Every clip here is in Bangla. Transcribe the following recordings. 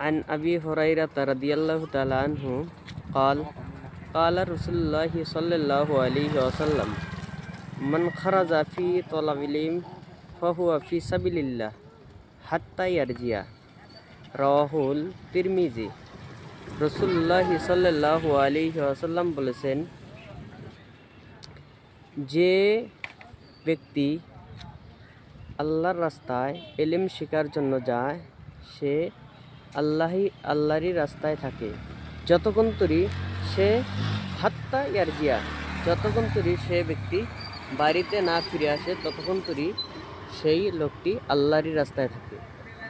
عن أبي هريرة رضي الله تعالى عنه قال قال رسول الله صلى الله عليه وسلم من خرج في طلب العلم فهو في سبيل الله حتى يرجع রাহুল তিরমিজি রসুল্লাহ সাল্লাহ আলী আসাল্লাম বলেছেন যে ব্যক্তি আল্লাহর রাস্তায় এলিম শেখার জন্য যায় সে আল্লাহি আল্লাহরই রাস্তায় থাকে যতক্ষণ তরি সে হাত্তা ইয়ারজিয়া যতক্ষণ তরি সে ব্যক্তি বাড়িতে না ফিরে আসে ততক্ষণ তরি সেই লোকটি আল্লাহরই রাস্তায় থাকে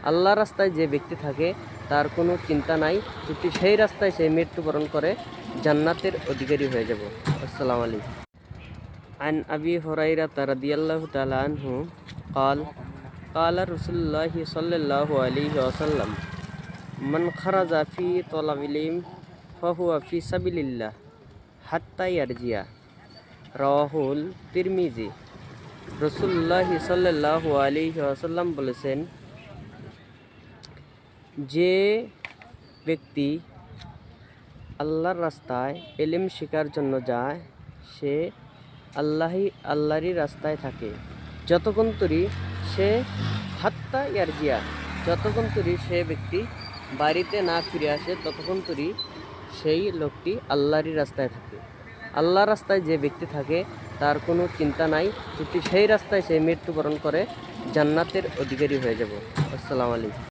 আল্লাহ রাস্তায় যে ব্যক্তি থাকে তার কোনো চিন্তা নাই যদি সেই রাস্তায় সে মৃত্যুবরণ করে জান্নাতের অধিকারী হয়ে যাব আসসালামু আলাইকুম عن أبي هريرة رضي الله تعالى عنه قال قال رسول الله صلى الله عليه وسلم মন খারাজা ফি তলাবিল ফি সাবিলিল্লাহ হাত্তা ইয়ারজিয়া রাহুল তিরমিজি রসুল্লাহ সাল্লাহ আলি আসাল্লাম বলেছেন, যে ব্যক্তি আল্লাহর রাস্তায় এলিম শিকার জন্য যায়, সে আল্লাহি আল্লাহরই রাস্তায় থাকে। যতক্ষণ তরি সে হাত্তা ইয়ারজিয়া, যতক্ষণ তরি সে ব্যক্তি বাড়িতে না ফিরে আসে, ততক্ষণ তরি সেই লোকটি আল্লাহরই রাস্তায় থাকে। আল্লাহ রাস্তায় যে ব্যক্তি থাকে, তার কোনো চিন্তা নাই। যদি সেই রাস্তায় সে মৃত্যুবরণ করে, জান্নাতের অধিকারী হয়ে যাব। আসসালামু আলাইকুম।